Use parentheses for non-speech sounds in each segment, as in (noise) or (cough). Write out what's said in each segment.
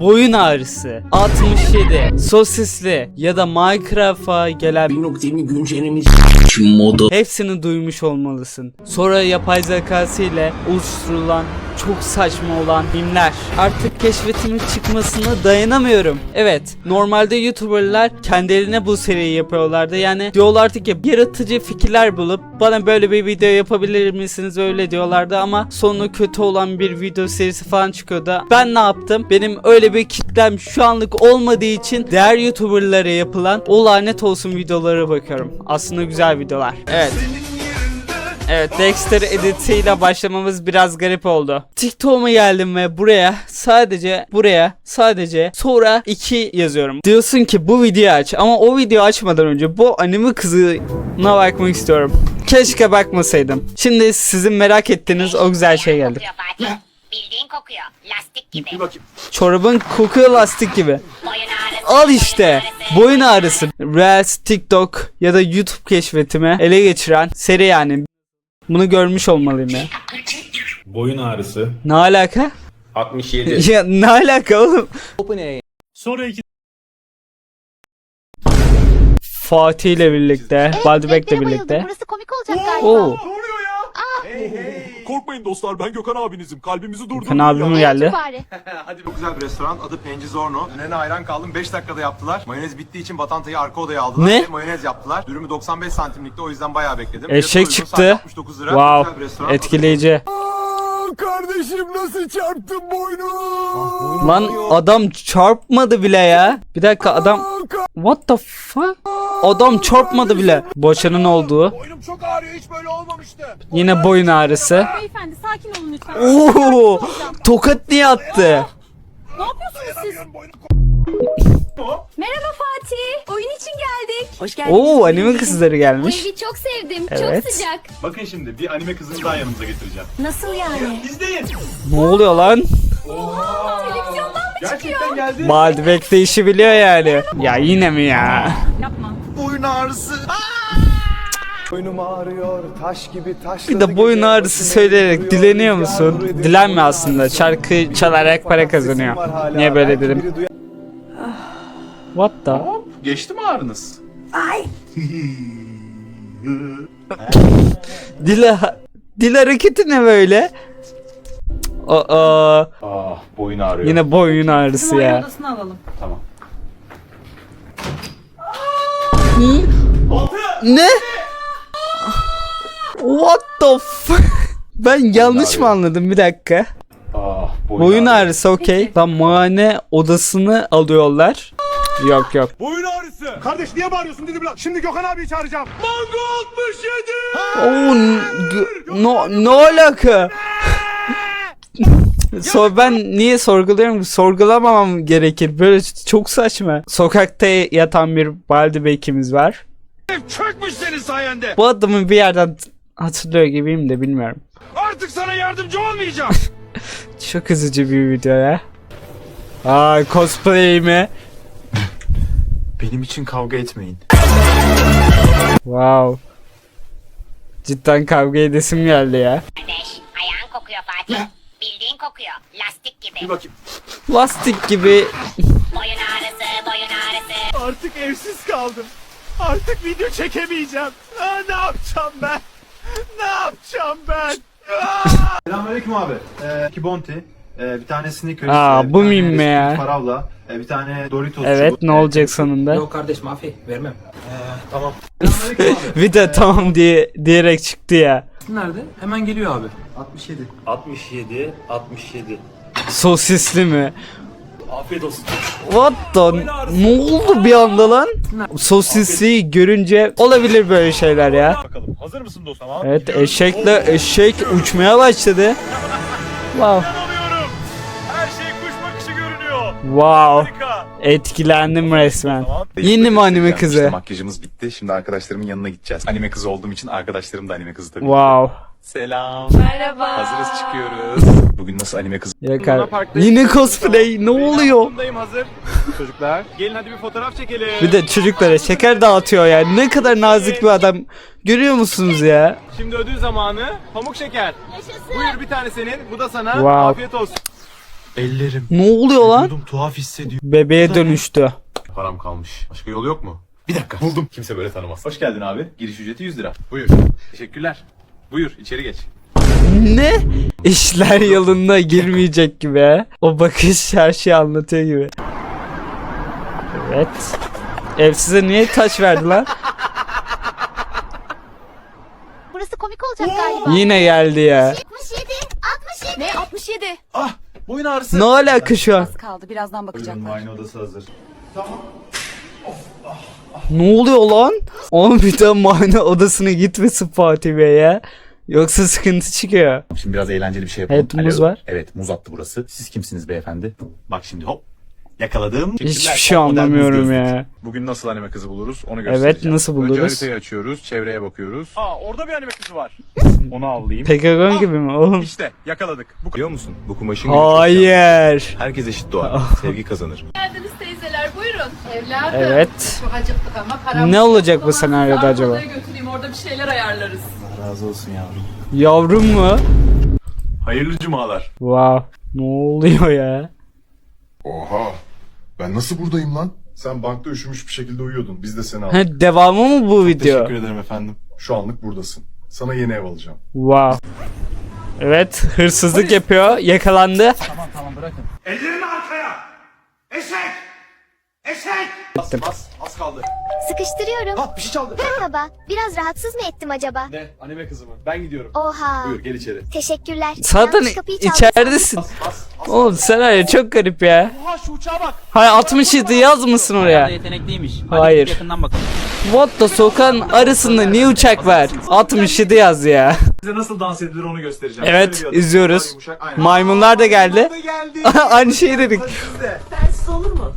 boyun ağrısı, 67, sosisli ya da Minecraft'a gelen 1.20 güncellemesi modu. hepsini duymuş olmalısın. Sonra yapay zekası ile oluşturulan çok saçma olan mimler. Artık keşfetimin çıkmasına dayanamıyorum. Evet, normalde YouTuber'lar kendilerine bu seriyi yapıyorlardı. Yani diyorlardı ki yaratıcı fikirler bulup bana böyle bir video yapabilir misiniz öyle diyorlardı ama sonu kötü olan bir video serisi falan çıkıyordu. Ben ne yaptım? Benim öyle bir kitlem şu anlık olmadığı için diğer YouTuber'lara yapılan o lanet olsun videolara bakıyorum. Aslında güzel videolar. Evet. Evet Dexter editiyle başlamamız biraz garip oldu. TikTok'uma geldim ve buraya sadece buraya sadece sonra 2 yazıyorum. Diyorsun ki bu videoyu aç ama o videoyu açmadan önce bu anime kızına bakmak istiyorum. Keşke bakmasaydım. Şimdi sizin merak ettiğiniz o güzel şey geldi. Bildiğin kokuyor. Lastik gibi. Çorabın kokuyor lastik gibi. Al işte boyun ağrısı. Reels, TikTok ya da YouTube keşfetimi ele geçiren seri yani. Bunu görmüş olmalıyım ya. Boyun ağrısı. Ne alaka? 67. (laughs) Ya ne alaka oğlum? Sonra iki Fatih ile birlikte, Baldebek'le birlikte. Burası komik olacak galiba. Oo, Korkmayın dostlar ben Gökhan abinizim. Kalbimizi durdurun. Kan abim mi geldi? Bari. (laughs) Hadi çok güzel bir restoran. Adı Penci Zorno. Önüne hayran kaldım. 5 dakikada yaptılar. Mayonez bittiği için batantayı arka odaya aldılar. Ne? Ve mayonez yaptılar. Dürümü 95 santimlikte o yüzden bayağı bekledim. Eşek çıktı. sadece 69 lira. Çok Wow, güzel bir restoran. etkileyici. Kardeşim nasıl çarptın boynu? Lan adam çarpmadı bile ya. Bir dakika adam... What the fuck? Adam çarpmadı bile. Boşanın olduğu. Boynum çok ağrıyor hiç böyle olmamıştı. Yine boyun ağrısı. Beyefendi sakin olun lütfen. Oo, tokat niye attı? Ne yapıyorsunuz siz? Merhaba Fatih. Oyun için geldik. Hoş geldiniz. Oo, anime kızları Bu gelmiş. evi çok sevdim. Evet. Çok sıcak. Bakın şimdi bir anime kızını daha yanınıza getireceğim. Nasıl yani? İzleyin. Ne oluyor lan? Gerçekten geldi. Baldebek de işi biliyor yani. Ya yine mi ya? Yapma. Boyun ağrısı. Boynum ağrıyor, taş gibi taş. Bir de boyun ağrısı söyleyerek dileniyor musun? Dilenme aslında. Şarkı çalarak para kazanıyor. Niye böyle dedim? What the? Geçti mi ağrınız? Dil, (laughs) dil hareketi ne böyle? Aa, Ah boyun ağrıyor. yine boyun ağrısı Bizim ya. odasını alalım. Tamam. Ne? What the fuck? Ben yanlış mı anladım bir dakika? Ah boyun, ağrısı okey. Tam muayene odasını alıyorlar. Yok yok. Boyun ağrısı. Kardeş niye bağırıyorsun dedim lan. Şimdi Gökhan abiyi çağıracağım. Mango 67. Oo, no, ne alaka? So ben niye sorguluyorum? Sorgulamamam gerekir. Böyle çok saçma. Sokakta yatan bir Baldebek'imiz var. Çökmüş senin sayende. Bu adamı bir yerden hatırlıyor gibiyim de bilmiyorum. Artık sana yardımcı olmayacağım. (laughs) Çok üzücü bir video ya. Aa cosplay mi? Benim için kavga etmeyin. Wow. Cidden kavga edesim geldi ya. Kardeş. Ayağın kokuyor Fatih. Kokuyor. Lastik gibi. Bir bakayım. Lastik gibi Boyun ağrısı. Boyun ağrısı. Artık evsiz kaldım. Artık video çekemeyeceğim. Aa, ne yapacağım ben? Ne yapacağım ben? Selamünaleyküm abi. Ee, iki Bonti. Ee, bir tane Snickers. Aa, e, bir bu miyim Nesquik ya? Paravla. e, bir tane Doritos. Evet çubuk. ne olacak sonunda? Yok kardeş mafi vermem. Tamam. (laughs) Selamünaleyküm abi. Bir de tamam diye diyerek çıktı ya. Nerede? Hemen geliyor abi. 67. 67, 67. Sosisli mi? Afiyet olsun. What the? Ne oldu bir anda lan? Sosisli görünce olabilir böyle şeyler ya. Bakalım hazır mısın dostum? Tamam. Evet eşekle eşek uçmaya başladı. Wow. Wow. Etkilendim resmen. Tamam. Yeni mi anime kızı? İşte makyajımız bitti. Şimdi arkadaşlarımın yanına gideceğiz. Anime kızı olduğum için arkadaşlarım da anime kızı tabii. Wow. Selam. Merhaba. Hazırız çıkıyoruz. Bugün nasıl anime kızı Yakar. Yine cosplay ne oluyor? Bundayım hazır. (laughs) Çocuklar gelin hadi bir fotoğraf çekelim. Bir de çocuklara şeker dağıtıyor yani. Ne kadar nazik bir adam. Görüyor musunuz ya? Şimdi ödül zamanı. Pamuk şeker. Buyur bir tane senin. Bu da sana. Wow. Afiyet olsun. Ellerim. Ne oluyor lan? Vücudum tuhaf hissediyor. Bebeğe dönüştü. Param kalmış. Başka yol yok mu? Bir dakika. Buldum. Kimse böyle tanımaz. Hoş geldin abi. Giriş ücreti 100 lira. Buyur. Teşekkürler. Buyur içeri geç. Ne? İşler yolunda girmeyecek gibi. ha. O bakış her şeyi anlatıyor gibi. Evet. Ev size niye taş verdi lan? Burası komik olacak galiba. Yine geldi ya. 67, 67. Ne 67? Boyun ağrısı. Ne alaka şu an? Kaldı birazdan bakacaklar. Muayene odası hazır. Ne oluyor lan? Oğlum bir daha muayene odasına gitmesin Fatih Bey ya. Yoksa sıkıntı çıkıyor. Şimdi biraz eğlenceli bir şey yapalım. Evet, muz var. Evet muz attı burası. Siz kimsiniz beyefendi? Bak şimdi hop. Yakaladım. Hiçbir şey anlamıyorum ya. Bugün nasıl anime kızı buluruz onu Evet, göstereceğim. nasıl Önce buluruz? haritayı açıyoruz, çevreye bakıyoruz. Aa orada bir anime kızı var. (laughs) Onu avlayayım. Pekagon gibi mi oğlum? İşte yakaladık. Bu biliyor musun? Bu kumaşın gücü çok. Hayır. Herkes eşit doğar. Sevgi kazanır. Geldiniz teyzeler buyurun. Evladım. Evet. Çok acıktık ama paramız Ne olacak bu senaryoda acaba? Arkadan götüreyim orada bir şeyler ayarlarız. Razı olsun yavrum. Yavrum mu? Hayırlı cumalar. Wow. Ne oluyor ya? Oha. Ben nasıl buradayım lan? Sen bankta üşümüş bir şekilde uyuyordun. Biz de seni aldık. Ha, devamı mı bu video? Teşekkür ederim efendim. Şu anlık buradasın. Sana yeni ev alacağım. Wow. Evet hırsızlık yapıyor. Yakalandı. Ellerini arkaya. Eşek. Eşek. Az, az kaldı. Sıkıştırıyorum. Ha bir şey çaldı. Merhaba. Biraz rahatsız mı ettim acaba? Ne? Anime kızı mı? Ben gidiyorum. Oha. Buyur gel içeri. Teşekkürler. Zaten Yanlış kapıyı çaldım. içeridesin. Oğlum senaryo çok garip ya. Oha şu uçağa bak. Hay 67 yaz mısın oraya? yetenekliymiş. Hayır. yakından bakalım. What the sokağın arasında niye uçak var? 67 yaz ya. Size nasıl dans edilir onu göstereceğim. Evet izliyoruz. Maymunlar da geldi. (laughs) Aynı şeyi dedik.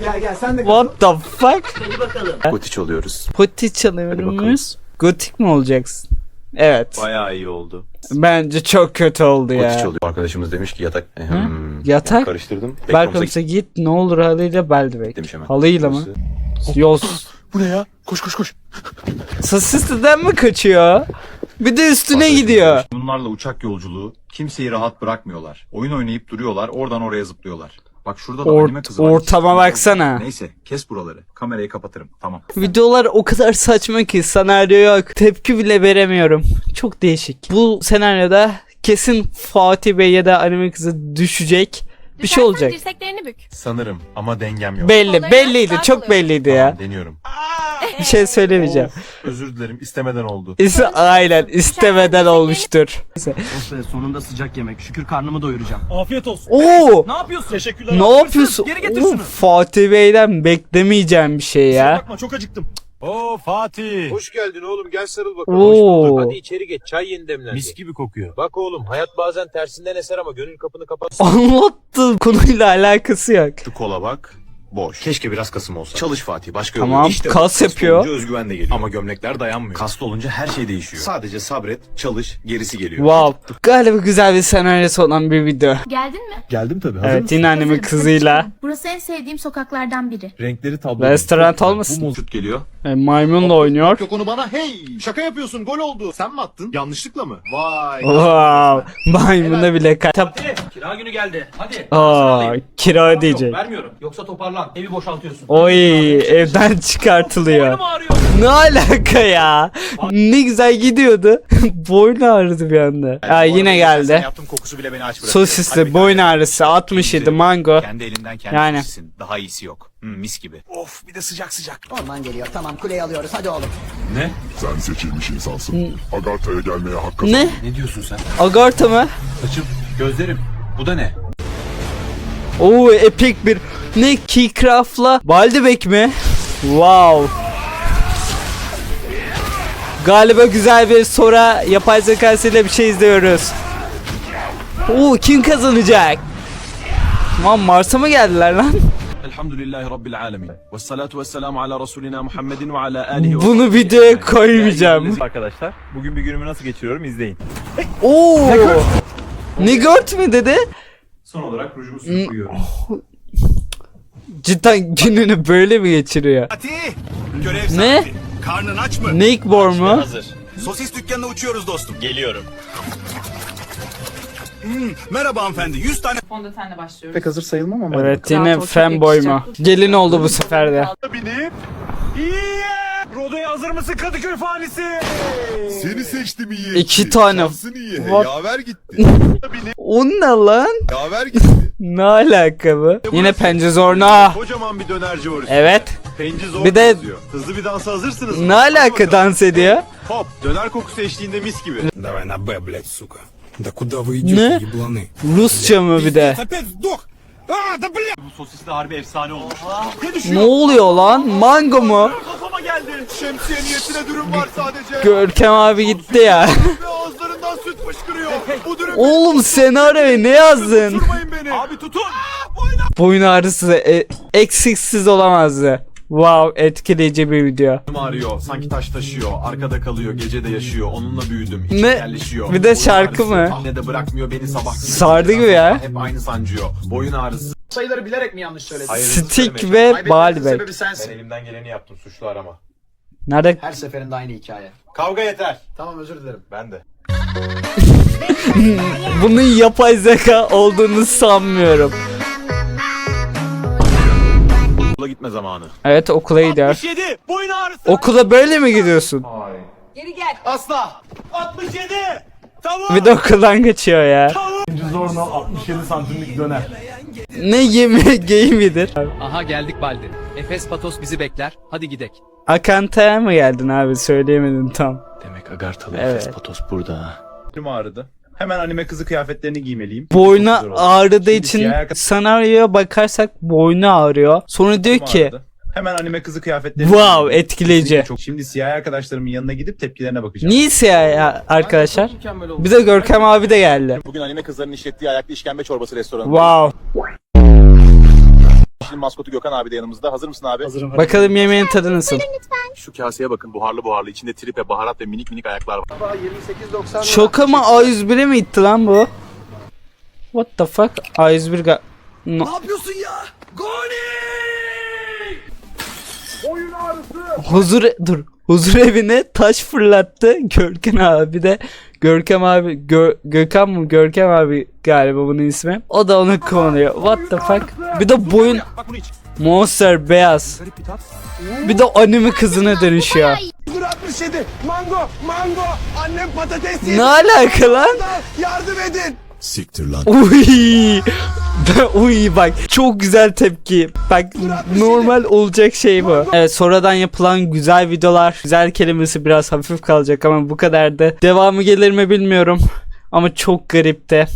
Gel gel sen de What the fuck? Gotiç oluyoruz. Poti çalıyoruz. Gotik mi olacaksın? Evet. Bayağı iyi oldu. Bence çok kötü oldu ya. oluyor. Arkadaşımız demiş ki yatak. Hmm. Yatak? Karıştırdım. Belkomsa git ne olur halıyla belde Demiş hemen. Halıyla mı? Yos. Bu ne ya? Koş koş koş. Sosisli'den mi kaçıyor? Bir de üstüne gidiyor. Bunlarla uçak yolculuğu kimseyi rahat bırakmıyorlar. Oyun oynayıp duruyorlar. Oradan oraya zıplıyorlar. Bak şurada da Ort- anime kızı var. ortama baksana. Neyse kes buraları. Kamerayı kapatırım. Tamam. Videolar o kadar saçma ki senaryo yok. Tepki bile veremiyorum. Çok değişik. Bu senaryoda kesin Fatih Bey ya da anime kızı düşecek. Bir şey olacak. dirseklerini bük. Sanırım ama dengem yok. Belli, Kollarını belliydi, çok kolay. belliydi ya. Tamam, deniyorum. Bir şey söylemeyeceğim. Özür dilerim. istemeden oldu. İse aynen istemeden olmuştur. Sonunda sıcak yemek. Şükür karnımı doyuracağım. Afiyet olsun. Oo! Ne yapıyorsun? Teşekkürler. Ne yapıyorsun? Geri getir Oo, şunu. Fatih Bey'den beklemeyeceğim bir şey ya. Bakma çok acıktım. Oo Fatih. Hoş geldin oğlum. Gel sarıl bakalım. Oo. içeri geç. Çay yeni demlendi. Mis gibi kokuyor. Bak oğlum hayat bazen tersinden eser ama gönül kapını kapat. Anlattığım konuyla alakası yok. Şu kola bak. Boş. Keşke biraz kasım olsa. Çalış Fatih. Başka Tamam, yolu yok. İşte kas yapıyor. olunca özgüven de geliyor. Ama gömlekler dayanmıyor. Kaslı olunca her şey değişiyor. Sadece sabret, çalış, gerisi geliyor. Wow. Galiba güzel bir senaryosu olan bir video. Geldin mi? Geldim tabii. Evet yine annemin kızıyla. Burası en sevdiğim sokaklardan biri. Renkleri tablo. Restoran olmasın? Bu şut geliyor. E, maymunla oynuyor. Yok onu bana hey şaka yapıyorsun gol oldu. Sen mi attın? Yanlışlıkla mı? Vay. Wow. Maymuna bile katap. Kira günü geldi. Hadi. Aa, kira ödeyecek. vermiyorum. Yoksa toparlan. Evi boşaltıyorsun. Oy evden çıkartılıyor. Boynum ağrıyor. Ne alaka ya? Ne güzel gidiyordu. (laughs) boynu ağrıdı bir anda. Aa, yine Sen geldi. yaptığın kokusu bile beni aç bırakıyor. Sosisli boyun ağrısı 67 mango. Kendi elinden kendi Yani. yani. Daha iyisi yok. Hmm, mis gibi. Of bir de sıcak sıcak. Orman geliyor. Tamam kuleyi alıyoruz. Hadi oğlum. Sen seçilmiş insansın. Agartha'ya gelmeye hak kazandın. Ne? Ne diyorsun sen? Agartha mı? Saçım, gözlerim. Bu da ne? Oo epik bir ne Keycraft'la Baldebek mi? Wow. Galiba güzel bir sonra yapay zekasıyla bir şey izliyoruz. Oo kim kazanacak? Tamam Mars'a mı geldiler lan? Elhamdülillahi Rabbil alemin. Ve salatu ve selamu ala Resulina Muhammedin ve ala alihi ve Bunu videoya koymayacağım. Arkadaşlar bugün bir günümü nasıl geçiriyorum izleyin. Oo. Nigurt mi dedi? Son olarak rujumu sürüp uyuyorum. (laughs) Cidden gününü böyle mi geçiriyor? Fatih. Görev Ne? saati. Karnın aç mı? Nickbor mu? Sosis dükkanına uçuyoruz dostum. Geliyorum. Merhaba hanımefendi. 100 tane Fondötenle başlıyoruz. Pek hazır sayılmam ama. Evet yine çok fanboy mu? yakışacak. Gelin oldu bu sefer de. binip Yeah! Rodoya hazır mısın Kadıköy fanisi? Seni seçtim iyi. İki tane. Şansın iyi. What? Yaver gitti. (laughs) O ne lan? Yaver gitti. (laughs) Ne alaka bu? Yine pence zorna. Kocaman bir dönerci var. Evet. Penci zor Bir de- yazıyor. Hızlı bir dansa hazırsınız mı? Ne Hadi alaka bakalım. dans ediyor? Hop. Döner kokusu eşliğinde mis gibi. Давай на Б, блядь, сука. Да куда вы Ne? ебланы? Rusça mı bir de? Опять сдох! А, да блядь! Bu sosis de harbi efsane olmuş. Ne oluyor lan? Mango mu? Geldi. Şemsiye niyetine dürüm var sadece. Görkem abi gitti ya. Ve ağızlarından süt fışkırıyor. Bu dürüm Oğlum senaryoyu ne yazdın? Beni. Abi tutun. Boyun ağrısı e, eksiksiz olamazdı. Wow etkileyici bir video. ağrıyor. Sanki taş taşıyor. Arkada kalıyor. Gece de yaşıyor. Onunla büyüdüm. içime Ne? yerleşiyor. Bir de Boyun şarkı ağrısı, mı? Tahne de bırakmıyor beni sabah. gibi. Sardı gibi ya. Hep aynı sancıyor. Boyun ağrısı. Sayıları bilerek mi yanlış söyledin? Hayır, Stick ve Balbek. sebebi Ben sensin. elimden geleni yaptım. Suçlu arama. Nerede? Her seferinde aynı hikaye. Kavga yeter. Tamam özür dilerim. Ben de. (laughs) Bunun yapay zeka olduğunu sanmıyorum. Okula gitme zamanı. Evet okula gidiyor. 67! Boyun ağrısı! Okula böyle mi gidiyorsun? Geri gel. Asla. 67! Tamam! Bir de okuldan kaçıyor ya. Penci zorno 67 santimlik döner. Ne yemi geyimidir? Aha geldik Baldi. Efes Patos bizi bekler. Hadi gidek. Akanta'ya mı geldin abi? Söyleyemedin tam. Demek Agarthalı Evet. Efes Patos burada. Elim ağrıdı. Hemen anime kızı kıyafetlerini giymeliyim. Boynu ağrıdığı Şimdi için ayakkabı- senaryoya bakarsak boynu ağrıyor. Sonra diyor ki ağrıdı. Hemen anime kızı kıyafetlerini wow etkileyici. Çok. Şimdi siyah arkadaşlarımın yanına gidip tepkilerine bakacağım. Niye siyah ya arkadaşlar? Mükemmel oldu. Bir de Görkem abi de geldi. Bugün anime kızların işlettiği ayaklı işkembe çorbası restoranı. Wow. Şimdi maskotu Gökhan abi de yanımızda. Hazır mısın abi? Hazırım. Bakalım yemeğin tadı nasıl? Şu kaseye bakın buharlı buharlı. İçinde tripe, baharat ve minik minik ayaklar var. 28.90 Şoka mı A101'e mi itti lan bu? What the fuck? A101 ga... No. Ne yapıyorsun ya? Goni! Huzur dur. Huzur evine taş fırlattı. Görkem abi de Görkem abi Gö Gökhan mı Görkem abi galiba bunun ismi. O da onu kullanıyor. What the fuck? Bir de boyun. Monster beyaz. Bir de anime kızına dönüşüyor. Dur 67! Mango! Mango! Annem patates Ne alaka lan? Yardım edin! Siktir lan. Uy. Uy bak çok güzel tepki. Bak normal olacak şey bu. Evet sonradan yapılan güzel videolar. Güzel kelimesi biraz hafif kalacak ama bu kadar da. Devamı gelir mi bilmiyorum. Ama çok garipti.